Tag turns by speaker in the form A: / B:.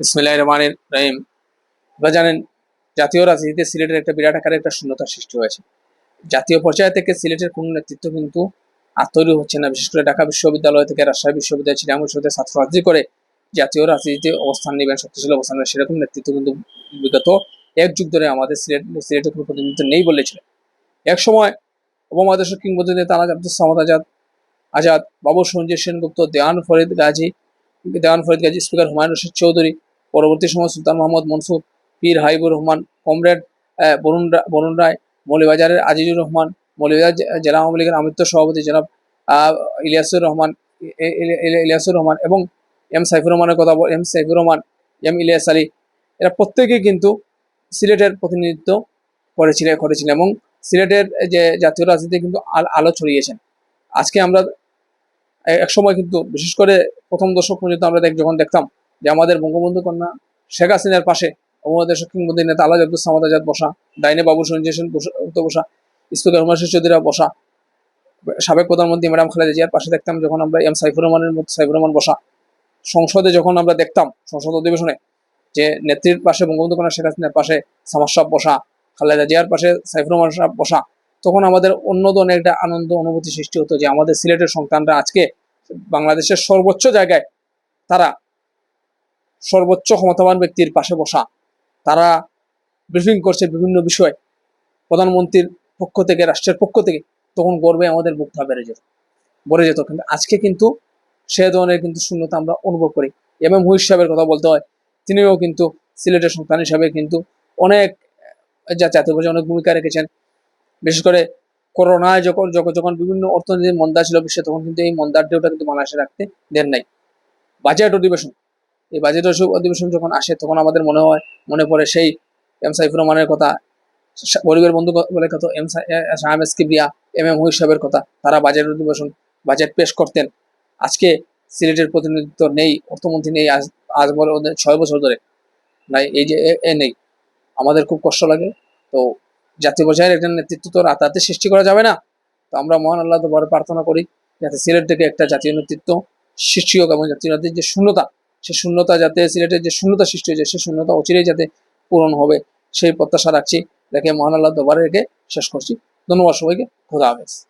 A: ইসমিল্লাহ রহমানের রহিম। আপনারা জানেন, জাতীয় রাজনীতিতে সিলেটের একটা বিরাট আকারে একটা শূন্যতার সৃষ্টি হয়েছে। জাতীয় পর্যায় থেকে সিলেটের কোনো নেতৃত্ব কিন্তু আর তৈরি হচ্ছে না। বিশেষ করে ঢাকা বিশ্ববিদ্যালয় থেকে রাজশাহী বিশ্ববিদ্যালয় চিরাং বিশ্ববিদ্যালয় ছাত্র রাজনীতি করে জাতীয় রাজনীতিতে অবস্থান নেবেন, শক্তিশালী অবস্থান সেরকম নেতৃত্ব কিন্তু বিগত এক যুগ ধরে আমাদের সিলেট, সিলেটের কোনো প্রতিনিধিত্ব নেই বলেছিলেন এক সময় উপমহাদেশের কিংবদন্তি তানাজ আব্দুল সামাদ আজাদ আজাদ বাবু সঞ্জয় সেনগুপ্ত, দেওয়ান ফরিদ গাজী, দেওয়ান ফরিদ গাজী, স্পিকার হুমায়ুন রশিদ চৌধুরী পরবর্তী সময় সুলতান মোহাম্মদ মনসুর পীর হাইবুর রহমান, কমরেড বরুণ বরুণ রায়, মৌলিবাজারের আজিজুর রহমান, মৌলিবাজার জেলা আওয়ামী লীগের আমৃত্য সভাপতি জনাব ইলিয়াসুর রহমান ইলিয়াসুর রহমান এবং এম সাইফুর রহমানের কথা বল, এম সাইফুর রহমান, এম ইলিয়াস আলী, এরা প্রত্যেকেই কিন্তু সিলেটের প্রতিনিধিত্ব করেছিলেন করেছিলেন এবং সিলেটের যে জাতীয় রাজনীতি কিন্তু আল- ছড়িয়েছেন। আজকে আমরা এ- এক সময় কিন্তু বিশেষ করে প্রথম দশক পর্যন্ত আমরা যখন দেখতাম যে আমাদের বঙ্গবন্ধু কন্যা শেখ হাসিনার পাশে আমাদের কিংবদন্তি নেতা আলাজ আব্দুল সামাদ আজাদ বসা, ডাইনে বাবু সঞ্জয় সেন বসা- বসা স্পিকার চৌধুরীরা বসা, সাবেক প্রধানমন্ত্রী ম্যাডাম খালেদা জিয়ার পাশে দেখতাম যখন আমরা এম সাইফুর রহমানের মতো সাইফুর রহমান বসা। সংসদে যখন আমরা দেখতাম, সংসদ অধিবেশনে যে নেত্রীর পাশে বঙ্গবন্ধু কন্যা শেখ হাসিনার পাশে সামাজ সাহেব বসা, খালেদা জিয়ার পাশে সাইফুর রহমান সাহেব বসা, তখন আমাদের অন্য ধরনের একটা আনন্দ, অনুভূতি সৃষ্টি হতো যে আমাদের সিলেটের সন্তানরা আজকে বাংলাদেশের সর্বোচ্চ জায়গায় তারা সর্বোচ্চ ক্ষমতাবান ব্যক্তির পাশে বসা। তারা ব্রিফিং করছে বিভিন্ন বিষয়ে। প্রধানমন্ত্রীর পক্ষ থেকে, রাষ্ট্রের পক্ষ থেকে, তখন গর্বে আমাদের বুকটা বেড়ে যেত ভরে যেত। কিন্তু আজকে কিন্তু সে ধরনের কিন্তু শূন্যতা আমরা অনুভব করি। এম এম হুইস সাহেবের কথা বলতে হয়, তিনিও কিন্তু সিলেটের সন্তান হিসাবে কিন্তু অনেক যা জাতীয় পর্যায়ে অনেক ভূমিকা রেখেছেন। বিশেষ করে করোনায় যখন যখন যখন বিভিন্ন অর্থনীতির মন্দা ছিল বিশ্বে, তখন কিন্তু এই মন্দার ঢেউটা কিন্তু বাংলাদেশে রাখতে দেন নাই। বাজেট অধিবেশন এই বাজেট অধিবেশন যখন আসে, তখন আমাদের মনে হয়, মনে পড়ে সেই এম সাইফুর রহমানের কথা গরিবের বন্ধু বলে কত, এম সা- এ- শাহাম এম এম হুই সাহেবের কথা, তারা বাজেট অধিবেশন, বাজেট পেশ করতেন। আজকে সিলেটের প্রতিনিধিত্ব নেই, অর্থমন্ত্রী নেই, আজ বলে ছয় বছর ধরে। নাই, এই যে এ- নেই। আমাদের খুব কষ্ট লাগে। তো জাতীয় পর্যায়ের একজন নেতৃত্ব তো রাতারাতি সৃষ্টি করা যাবে না। তো আমরা মহান আল্লাহ বড় প্রার্থনা করি, যাতে সিলেট থেকে একটা জাতীয় নেতৃত্ব সৃষ্টি হোক এবং জাতীয় নেতৃত্বের যে শূন্যতা সে শূন্যতা যাতে সিলেটের যে শূন্যতা সৃষ্টি হয়েছে, সে শূন্যতা অচিরেই যাতে পূরণ হবে, সেই প্রত্যাশা রাখছি। দেখে মহান আল্লাহ দোবারে রেখে শেষ করছি। ধন্যবাদ সবাইকে। খোদা হাফেজ।